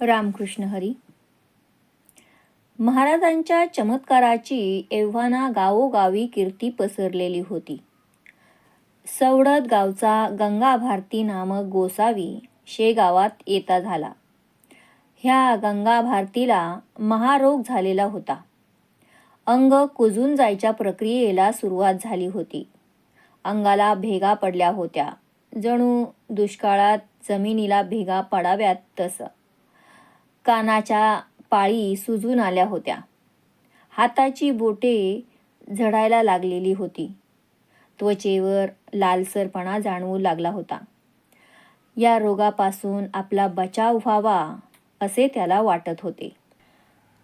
रामकृष्ण हरी. महाराजांच्या चमत्काराची एव्हाना गावोगावी कीर्ती पसरलेली होती. सवडत गावचा गंगा भारती नामक गोसावी शेगावात येता झाला. ह्या गंगा भारतीला महारोग झालेला होता. अंग कुजून जायच्या प्रक्रियेला सुरुवात झाली होती. अंगाला भेगा पडल्या होत्या. जणू दुष्काळात जमिनीला भेगा पडाव्यात तसं. कानाच्या पाळी सुजून आल्या होत्या. हाताची बोटे झडायला लागलेली होती. त्वचेवर लालसरपणा जाणवू लागला होता. या रोगापासून आपला बचाव व्हावा असे त्याला वाटत होते.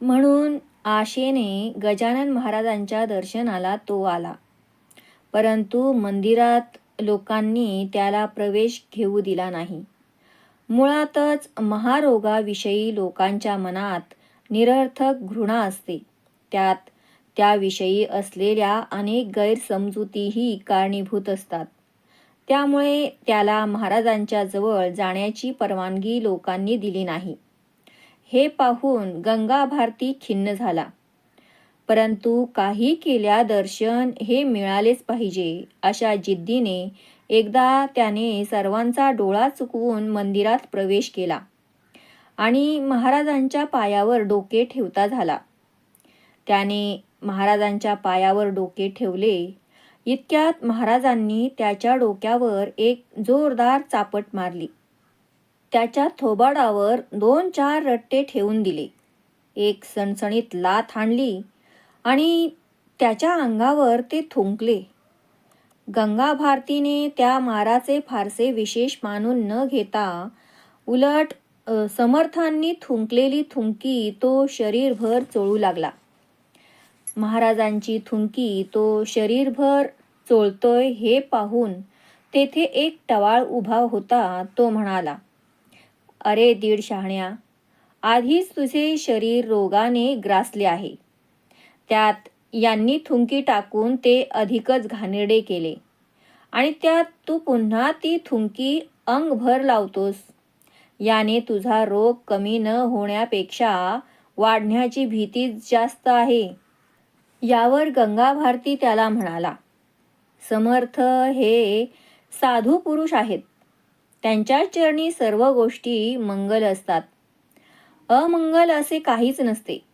म्हणून आशेने गजानन महाराजांच्या दर्शनाला तो आला. परंतु मंदिरात लोकांनी त्याला प्रवेश घेऊ दिला नाही. मुळातच महारोगाविषयी लोकांच्या मनात निरर्थक घृणा असते. त्यात त्याविषयी असलेल्या अनेक गैरसमजुतीही कारणीभूत असतात. त्यामुळे त्याला महाराजांच्या जवळ जाण्याची परवानगी लोकांनी दिली नाही. हे पाहून गंगा भारती खिन्न झाला. परंतु काही केल्या दर्शन हे मिळालेच पाहिजे अशा जिद्दीने एकदा त्याने सर्वांचा डोळा चुकवून मंदिरात प्रवेश केला आणि महाराजांच्या पायावर डोके ठेवता झाला. त्याने महाराजांच्या पायावर डोके ठेवले. इतक्यात महाराजांनी त्याच्या डोक्यावर एक जोरदार चापट मारली. त्याच्या थोबाडावर दोन चार रट्टे ठेवून दिले. एक सणसणीत लाथ आणली आणि त्याच्या अंगावर ते थुंकले. गंगा भारतीने त्या माराचे फारसे विशेष मानून न घेता उलट समर्थांनी थुंकलेली थुंकी तो शरीरभर चोळू लागला. महाराजांची थुंकी तो शरीरभर चोळतोय हे पाहून तेथे एक टवाळ उभा होता तो म्हणाला अरे दीड शहाण्या आधीच तुझे शरीर रोगाने ग्रासले आहे. त्यात यांनी थुंकी टाकून ते अधिकच घाणेरडे केले. आणि त्यात तू पुन्हा ती थुंकी अंगभर लावतोस. याने तुझा रोग कमी न होण्यापेक्षा वाढण्याची भीतीच जास्त आहे. यावर गंगा भारती त्याला म्हणाला समर्थ हे साधू पुरुष आहेत. त्यांच्या चरणी सर्व गोष्टी मंगल असतात. अमंगल असे काहीच नसते.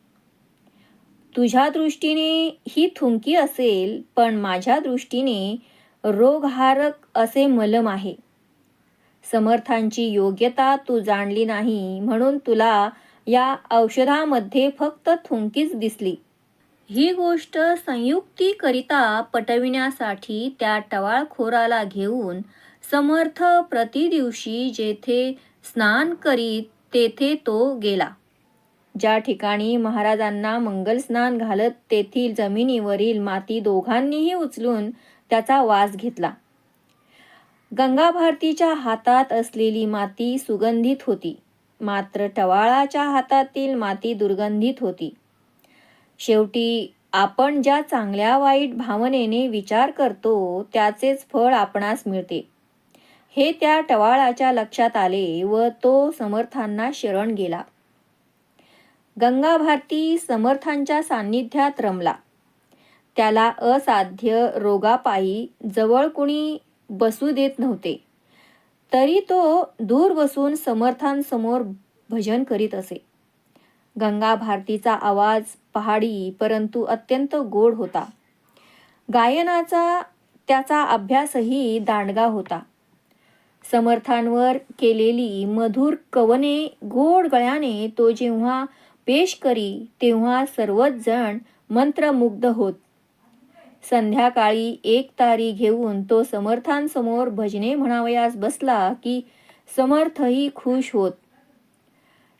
तुझ्या दृष्टीने ही थुंकी असेल पण माझ्या दृष्टीने रोगहारक असे मलम आहे. समर्थांची योग्यता तू जाणली नाही म्हणून तुला या औषधामध्ये फक्त थुंकीच दिसली. ही गोष्ट संयुक्तीकरिता पटविण्यासाठी त्या टवाळखोराला घेऊन समर्थ प्रतिदिवशी जेथे स्नान करीत तेथे तो गेला. ज्या ठिकाणी महाराजांना मंगलस्नान घालत तेथील जमिनीवरील माती दोघांनीही उचलून त्याचा वास घेतला. गंगा भारतीच्या हातात असलेली माती सुगंधित होती. मात्र टवाळाच्या हातातील माती दुर्गंधित होती. शेवटी आपण ज्या चांगल्या वाईट भावनेने विचार करतो त्याचेच फळ आपणास मिळते. हे त्या टवाळाच्या लक्षात आले व तो समर्थांना शरण गेला. गंगा भारती समर्थांच्या सान्निध्यात रमला. त्याला असाध्य रोगापायी जवळ कुणी बसू देत नव्हते. तरी तो दूर बसून समर्थांसमोर भजन करीत असे. गंगा भारतीचा आवाज पहाडी परंतु अत्यंत गोड होता. गायनाचा त्याचा अभ्यासही दांडगा होता. समर्थांवर केलेली मधुर कवने गोड गळ्याने तो जेव्हा पेश करी तेव्हा सर्वच जण मंत्रमुग्ध होत. संध्याकाळी एक तारी घेऊन तो समर्थांसमोर भजने म्हणावयास बसला की समर्थही खुश होत.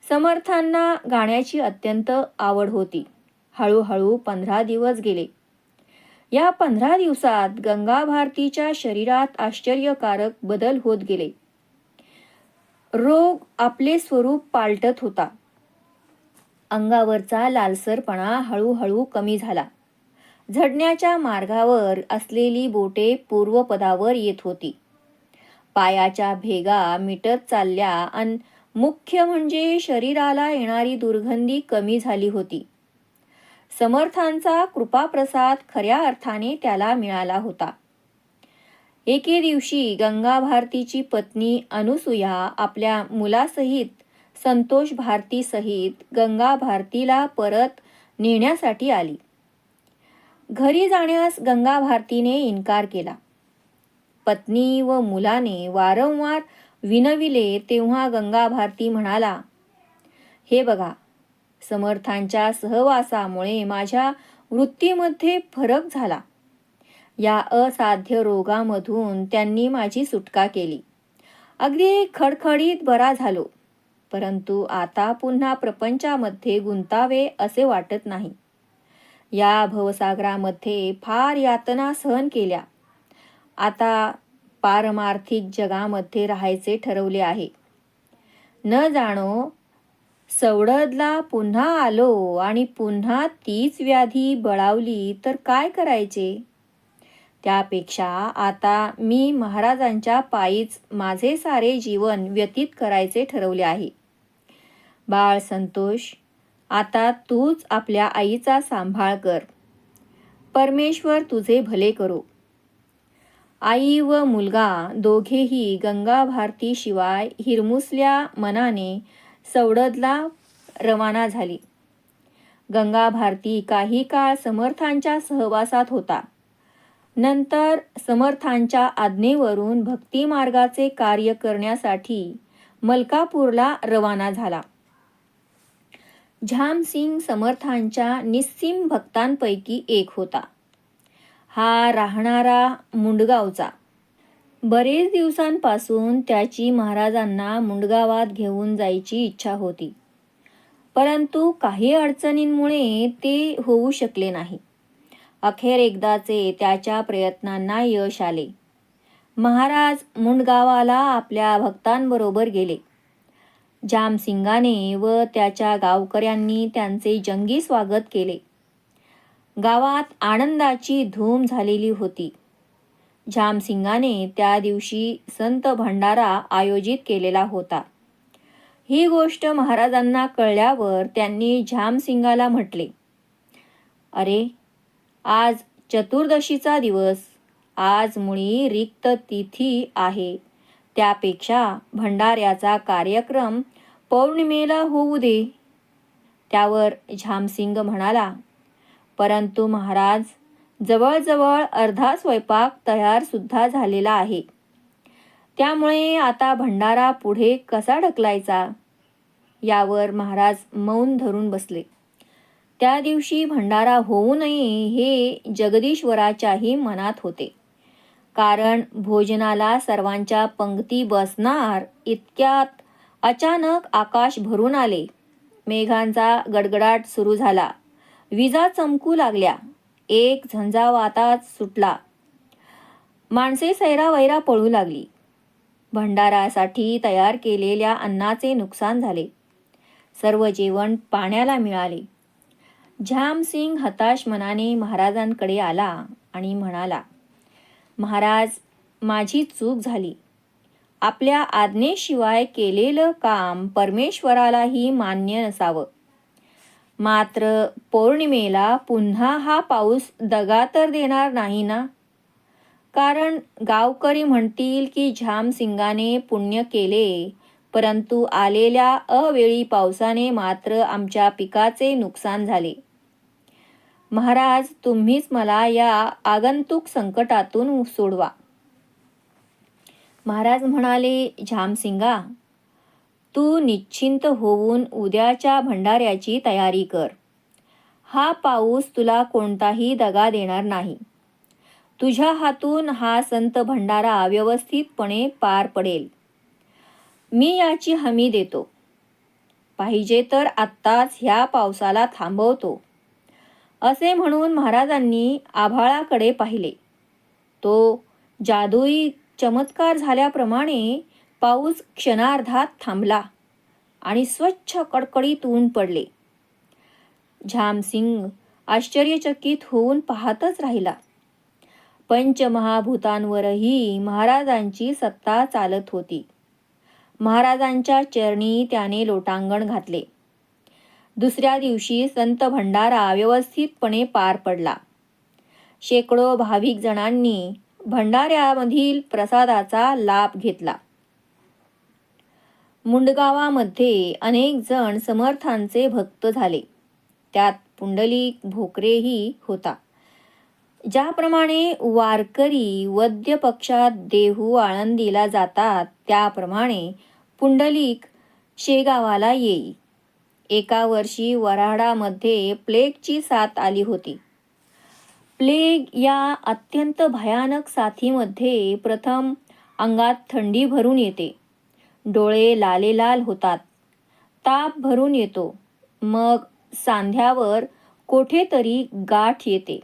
समर्थांना गाण्याची अत्यंत आवड होती. हळूहळू पंधरा दिवस गेले. या पंधरा दिवसात गंगा भारतीच्या शरीरात आश्चर्यकारक बदल होत गेले. रोग आपले स्वरूप पालटत होता. अंगावरचा लालसरपणा हळूहळू कमी झाला. झडण्याच्या मार्गावर असलेली बोटे पूर्वपदावर येत होती. पायाच्या भेगा मिटत चालल्या अन मुख्य म्हणजे शरीराला येणारी दुर्गंधी कमी झाली होती. समर्थांचा कृपाप्रसाद खऱ्या अर्थाने त्याला मिळाला होता. एके दिवशी गंगा भारतीची पत्नी अनुसुया आपल्या मुलासहित संतोष भारती सहित गंगा भारतीला परत नेण्यासाठी आली. घरी जाण्यास गंगा भारतीने इन्कार केला. पत्नी व मुलाने वारंवार विनविले तेव्हा गंगा भारती म्हणाला हे बघा समर्थांच्या सहवासामुळे माझ्या वृत्तीमध्ये फरक झाला. या असाध्य रोगामधून त्यांनी माझी सुटका केली. अगदी खडखडीत बरा झालो. परंतु आता पुन्हा प्रपंचामध्ये गुंतावे असे वाटत नाही. या भवसागरामध्ये फार यातना सहन केल्या. आता पारमार्थिक जगामध्ये राहायचे ठरवले आहे. न जाणो सवडदला पुन्हा आलो आणि पुन्हा तीच व्याधी बळावली तर काय करायचे? त्यापेक्षा आता मी महाराजांच्या पायीच माझे सारे जीवन व्यतीत करायचे ठरवले आहे. बाळ संतोष आता तूच आपल्या आईचा सांभाळ कर. परमेश्वर तुझे भले करो. आई व मुलगा दोघेही गंगा भारती शिवाय हिरमुसल्या मनाने सवडदला रवाना झाली. गंगा भारती काही काळ समर्थांच्या सहवासात होता. नंतर समर्थांच्या आज्ञेवरून भक्ती मार्गाचे कार्य करण्यासाठी मलकापूरला रवाना झाला. झामसिंग समर्थांच्या निस्सीम भक्तांपैकी एक होता. हा राहणारा मुंडगावचा. बरेच दिवसांपासून त्याची महाराजांना मुंडगावात घेऊन जायची इच्छा होती. परंतु काही अडचणींमुळे ते होऊ शकले नाही. अखेर एकदाचे त्याच्या प्रयत्नांना यश आले. महाराज मुंडगावाला आपल्या भक्तांबरोबर गेले. जामसिंगाने व त्याच्या गावकऱ्यांनी त्यांचे जंगी स्वागत केले. गावात आनंदाची धूम झालेली होती. जामसिंगाने त्या दिवशी संत भंडारा आयोजित केलेला होता. ही गोष्ट महाराजांना कळल्यावर त्यांनी झामसिंगाला म्हटले अरे आज चतुर्दशीचा दिवस. आज मुळी रिक्त तिथी आहे. त्यापेक्षा भंडाऱ्याचा कार्यक्रम पौर्णिमेला होऊ दे. त्यावर झामसिंग म्हणाला परंतु महाराज जवळजवळ अर्धा स्वयंपाक तयारसुद्धा झालेला आहे. त्यामुळे आता भंडारा पुढे कसा ढकलायचा? यावर महाराज मौन धरून बसले. त्या दिवशी भंडारा होऊ नये हे जगदीश्वराच्याही मनात होते. कारण भोजनाला सर्वांच्या पंक्ती बसणार इतक्यात अचानक आकाश भरून आले. मेघांचा गडगडाट सुरू झाला. विजा चमकू लागल्या. एक झंझावाताच सुटला. माणसे सैरावैरा पळू लागली. भंडारासाठी तयार केलेल्या अन्नाचे नुकसान झाले. सर्व जेवण पाण्याला मिळाले. झामसिंग हताश मनाने महाराजांकडे आला आणि म्हणाला महाराज माझी चूक झाली. आपल्या आज्ञेशिवाय केलेलं काम परमेश्वरालाही मान्य नसावं. मात्र पौर्णिमेला पुन्हा हा पाऊस दगा तर देणार नाही ना? कारण गावकरी म्हणतील की झामसिंगाने पुण्य केले परंतु आलेल्या अवेळी पावसाने मात्र आमच्या पिकाचे नुकसान झाले. महाराज तुम्हीच मला या आगंतुक संकटातून सोडवा. महाराज म्हणाले झामसिंगा तू निश्चिंत होऊन उद्याच्या भंडाऱ्याची तयारी कर. हा पाऊस तुला कोणताही दगा देणार नाही. तुझ्या हातून हा संत भंडारा व्यवस्थितपणे पार पडेल. मी याची हमी देतो. पाहिजे तर आत्ताच ह्या पावसाला थांबवतो. असे म्हणून महाराजांनी आभाळाकडे पाहिले. तो जादुई चमत्कार झाल्याप्रमाणे पाऊस क्षणार्धात थांबला आणि स्वच्छ कडकडीत ऊन पडले. झामसिंग आश्चर्यचकित होऊन पाहतच राहिला. पंचमहाभूतांवरही महाराजांची सत्ता चालत होती. महाराजांच्या चरणी त्याने लोटांगण घातले. दुसऱ्या दिवशी संत भंडारा व्यवस्थितपणे पार पडला. शेकडो भाविक जणांनी भंडाऱ्यामधील प्रसादाचा लाभ घेतला. मुंडगावामध्ये अनेक जण समर्थांचे भक्त झाले. त्यात पुंडलिक भोकरेही होता. ज्याप्रमाणे वारकरी वद्य पक्षात देहू आळंदीला जातात त्याप्रमाणे पुंडलिक शेगावाला येई. एका वर्षी वऱ्हाडामध्ये प्लेगची साथ आली होती. प्लेग या अत्यंत भयानक साथीमध्ये प्रथम अंगात थंडी भरून येते. डोळे लालेलाल होतात. ताप भरून येतो. मग सांध्यावर कोठेतरी गाठ येते.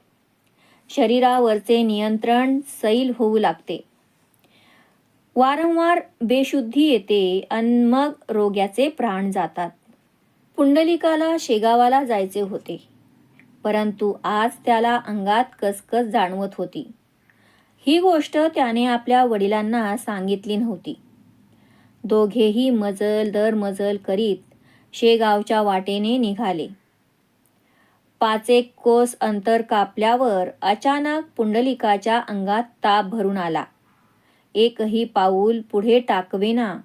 शरीरावरचे नियंत्रण सैल होऊ लागते. वारंवार बेशुद्धी येते आणि मग रोग्याचे प्राण जातात. पुंडलिकाला शेगावाला जायचे होते. परंतु आज त्याला अंगात कसकस जाणवत होती. ही गोष्ट त्याने आपल्या वडिलांना सांगितली नव्हती. दोघेही मजल दर मजल करीत शेगावच्या वाटेने निघाले. पाचेक कोस अंतर कापल्यावर अचानक पुंडलिकाच्या अंगात ताप भरून आला. एकही पाऊल पुढे टाकवेना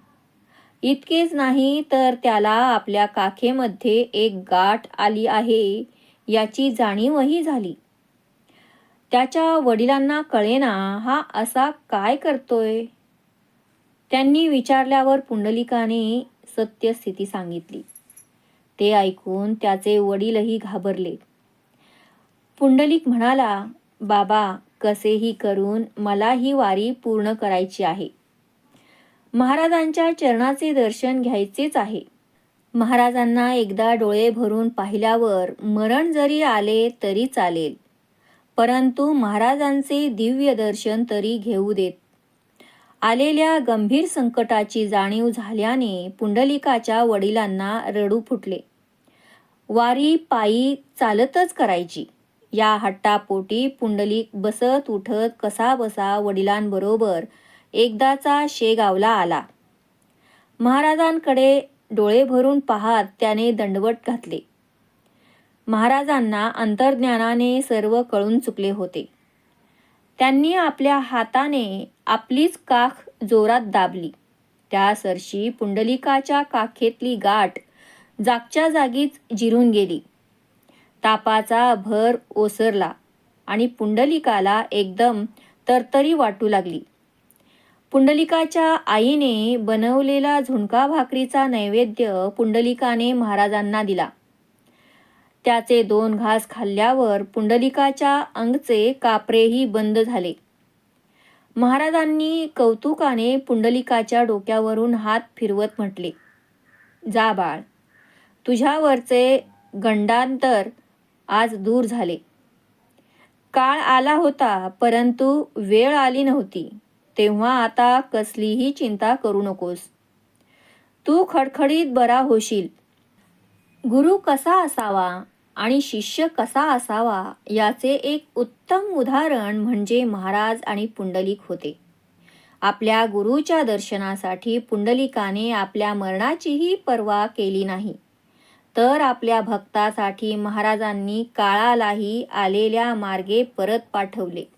इतकेच नाही तर त्याला आपल्या काखेमध्ये एक गाठ आली आहे याची जाणीवही झाली. त्याच्या वडिलांना कळेना हा असा काय करतोय? त्यांनी विचारल्यावर पुंडलिकाने सत्यस्थिती सांगितली. ते ऐकून त्याचे वडीलही घाबरले. पुंडलिक म्हणाला बाबा कसेही करून मला ही वारी पूर्ण करायची आहे. महाराजांच्या चरणाचे दर्शन घ्यायचेच आहे. महाराजांना एकदा डोळे भरून पाहिल्यावर मरण जरी आले तरी चालेल. परंतु महाराजांचे दिव्य दर्शन तरी घेऊ देत. आलेल्या गंभीर संकटाची जाणीव झाल्याने पुंडलिकाच्या वडिलांना रडू फुटले. वारी पायी चालतच करायची. या हट्टापोटी पुंडलिक बसत उठत कसा बसा वडिलांबरोबर एकदाचा शेगावला आला. महाराजांकडे डोळे भरून पाहत त्याने दंडवट घातले. महाराजांना अंतर्ज्ञानाने सर्व कळून चुकले होते. त्यांनी आपल्या हाताने आपलीच काख जोरात दाबली. त्या सरशी पुंडलिकाच्या काखेतली गाठ जागच्या जागीच जिरून गेली. तापाचा भर ओसरला आणि पुंडलिकाला एकदम तरतरी वाटू लागली. पुंडलिकाच्या आईने बनवलेला झुणका भाकरीचा नैवेद्य पुंडलिकाने महाराजांना दिला. त्याचे दोन घास खाल्ल्यावर पुंडलिकाच्या अंगचे कापरेही बंद झाले. महाराजांनी कौतुकाने पुंडलिकाच्या डोक्यावरून हात फिरवत म्हटले जा बाळ तुझ्यावरचे गंडांतर आज दूर झाले. काळ आला होता परंतु वेळ आली नव्हती. तेव्हा आता कसलीही चिंता करू नकोस. तू खडखडीत बरा होशील. गुरु कसा असावा आणि शिष्य कसा असावा याचे एक उत्तम उदाहरण म्हणजे महाराज आणि पुंडलिक होते. आपल्या गुरुच्या दर्शनासाठी पुंडलिकाने आपल्या मरणाचीही पर्वा केली नाही. तर आपल्या भक्तासाठी महाराजांनी काळालाही आलेल्या मार्गे परत पाठवले.